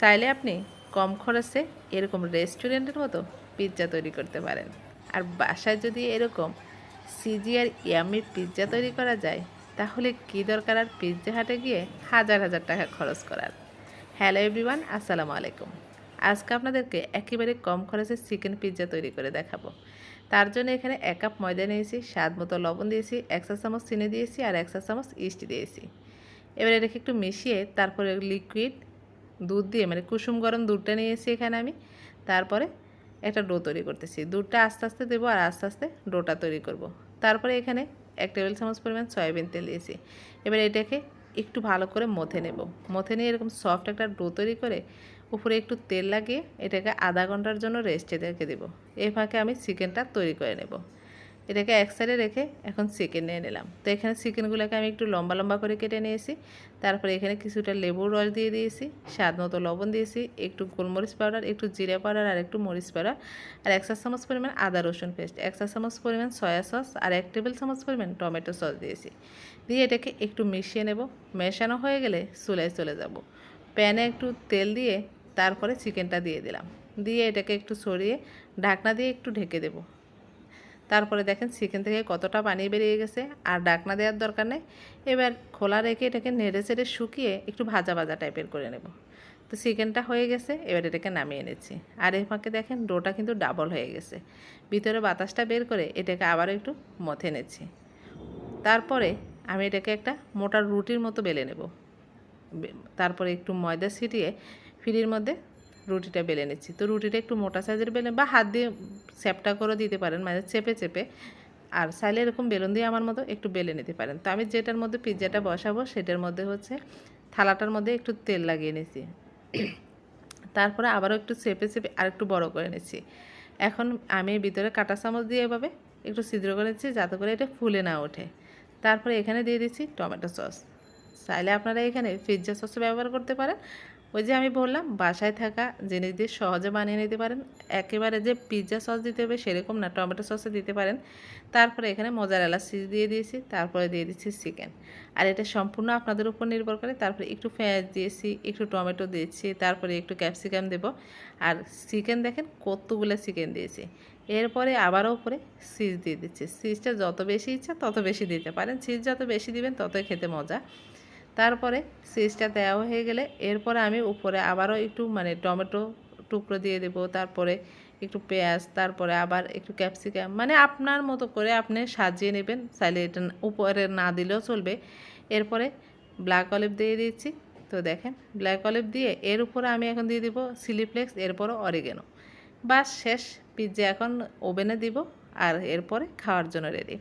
চাইলে আপনি কম খরচে এরকম রেস্টুরেন্টের মতো পিৎজা তৈরি করতে পারেন। আর বাসায় যদি এরকম সিজি আর ইয়ামি পিৎজা তৈরি করা যায়, তাহলে কী দরকার আর পিৎজা হাটে গিয়ে হাজার হাজার টাকা খরচ করার? হ্যালো এভরিওয়ান, আসসালামু আলাইকুম। আজকে আপনাদেরকে একেবারে কম খরচে চিকেন পিৎজা তৈরি করে দেখাবো। তার জন্য এখানে এক কাপ ময়দা নিয়েছি, স্বাদ মতো লবণ দিয়েছি, এক চা চামচ চিনি দিয়েছি আর এক চা চামচ ইস্ট দিয়েছি। এবারে রেখে একটু মিশিয়ে তারপরে লিকুইড দুধ দিয়ে মানে কুসুম গরম দুধটা নিয়েছি এখানে আমি। তারপরে একটা ডো তৈরি করতেছি। দুধটা আস্তে আস্তে দেবো আর আস্তে আস্তে ডোটা তৈরি করব। তারপরে এখানে এক টেবিল চামচ পরিমাণ সয়াবিন তেল দিয়েছি। এবার এটাকে একটু ভালো করে মথে নেব। মথে নিয়ে এরকম সফট একটা ডো তৈরি করে উপরে একটু তেল লাগিয়ে এটাকে আধা ঘণ্টার জন্য রেস্টে রেখে দেবো। এই ফাঁকে আমি চিকেনটা তৈরি করে নেব। এটাকে এক সাইডে রেখে এখন চিকেন নিয়ে নিলাম। তো এখানে চিকেনগুলোকে আমি একটু লম্বা লম্বা করে কেটে নিয়েছি। তারপরে এখানে কিছুটা লেবুর রস দিয়ে দিয়েছি, স্বাদ মতো লবণ দিয়েছি, একটু গোলমরিচ পাউডার একটু জিরা পাউডার আর একটু মরিচ পাউডার আর এক চা চামচ পরিমাণ আদা রসুন পেস্ট এক চা চামচ পরিমাণ সয়া সস আর এক টেবিল চামচ পরিমাণ টমেটো সস দিয়েছি। দিয়ে এটাকে একটু মিশিয়ে নেব। মেশানো হয়ে গেলে চুলায় চলে যাব। প্যানে একটু তেল দিয়ে তারপরে চিকেনটা দিয়ে দিলাম। দিয়ে এটাকে একটু সরিয়ে ঢাকনা দিয়ে একটু ঢেকে দেবো। তারপরে দেখেন চিকেন থেকে কতটা পানি বেরিয়ে গেছে আর ডাকনা দেওয়ার দরকার নেই। এবার খোলা রেখে এটাকে নেড়ে চেড়ে শুকিয়ে একটু ভাজা ভাজা টাইপের করে নেব। তো চিকেনটা হয়ে গেছে, এবার এটাকে নামিয়ে নিচ্ছি। আর এই ফাঁকে দেখেন ডোটা কিন্তু ডাবল হয়ে গেছে। ভিতরে বাতাসটা বের করে এটাকে আবারও একটু মথে নিচ্ছি। তারপরে আমি এটাকে একটা মোটা রুটির মতো বেলে নেব। তারপরে একটু ময়দা ছিটিয়ে ফিরির মধ্যে রুটিটা বেলে নিচ্ছি। তো রুটিটা একটু মোটা সাইজের বেলে বা হাত দিয়ে চ্যাপটা করে দিতে পারেন মানে চেপে চেপে। আর চাইলে এরকম বেলুন দিয়ে আমার মতো একটু বেলে নিতে পারেন। তো আমি যেটার মধ্যে পিৎজাটা বসাবো সেটার মধ্যে হচ্ছে থালাটার মধ্যে একটু তেল লাগিয়ে নিয়েছি তারপরে আবারও একটু চেপে চেপে আর একটু বড় করে নিচ্ছি। এখন আমি ভিতরে কাঁটা চামচ দিয়ে এভাবে একটু ছিদ্র করে নিচ্ছি যাতে করে এটা ফুলে না ওঠে। তারপরে এখানে দিয়ে দিচ্ছি টমেটো সস। চাইলে আপনারা এখানে পিৎজা সস ব্যবহার করতে পারেন। ওই যে আমি বললাম, বাসায় থাকা জিনিস দিয়ে সহজে বানিয়ে নিতে পারেন। একেবারে যে পিৎজা সস দিতে হবে সেরকম না, টমেটো সসে দিতে পারেন। তারপরে এখানে মজারেলা চিজ দিয়ে দিয়েছি, তারপরে দিয়ে দিচ্ছি চিকেন আর এটা সম্পূর্ণ আপনাদের উপর নির্ভর করে। তারপরে একটু পেঁয়াজ দিয়েছি, একটু টমেটো দিয়েছি, তারপরে একটু ক্যাপসিকাম দেব। আর চিকেন দেখেন কতগুলো চিকেন দিয়েছি। এরপরে আবারও উপরে চিজ দিয়ে দিচ্ছি। চিজটা যত বেশি ইচ্ছা তত বেশি দিতে পারেন। চিজ যত বেশি দিবেন ততই খেতে মজা। তারপরে চিজটা দেওয়া হয়ে গেলে এরপরে আমি উপরে আবারও একটু মানে টমেটো টুকরো দিয়ে দেবো, তারপরে একটু পেঁয়াজ, তারপরে আবার একটু ক্যাপসিকাম মানে আপনার মতো করে আপনি সাজিয়ে নেবেন। চাইলে এটা উপরে না দিলেও চলবে। এরপরে ব্ল্যাক অলিভ দিয়ে দিচ্ছি। তো দেখেন ব্ল্যাক অলিভ দিয়ে এর উপরে আমি এখন দিয়ে দিব সিলিফ্লেক্স এরপরও অরিগেনো বাস শেষ পিৎজা এখন ওভেনে দিব আর এরপরে খাওয়ার জন্য রেডি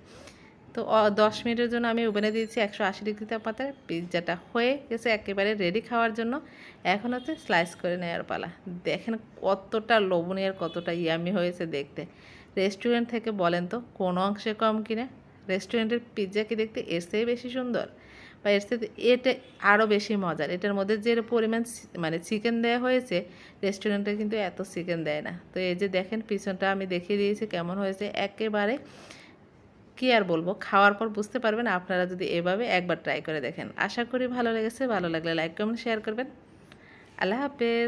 তো দশ মিনিটের জন্য আমি ওভেনে দিয়েছি একশো আশি ডিগ্রি তাপমাত্রায়। পিৎজাটা হয়ে গেছে একেবারে রেডি খাওয়ার জন্য। এখন হচ্ছে স্লাইস করে নেওয়ার পালা। দেখেন কতটা লোভনীয় আর কতটা ইয়ামি হয়েছে দেখতে। রেস্টুরেন্ট থেকে বলেন তো, কোনো অংশে কম কিনা? রেস্টুরেন্টের পিৎজা কি দেখতে এর চেয়ে বেশি সুন্দর? বা এর সাথে এটা আরও বেশি মজার? এটার মধ্যে যে পরিমাণ মানে চিকেন দেওয়া হয়েছে রেস্টুরেন্টে কিন্তু এত চিকেন দেয় না। তো এই যে দেখেন পিছনটা আমি দেখিয়ে দিয়েছি কেমন হয়েছে। একেবারে কি আর বলব? খাওয়ার পর বুঝতে পারবেন আপনারা যদি এভাবে একবার ট্রাই করে দেখেন। আশা করি ভালো লেগেছে। ভালো লাগলে লাইক কমেন্ট শেয়ার করবেন। আল্লাহ হাফেজ।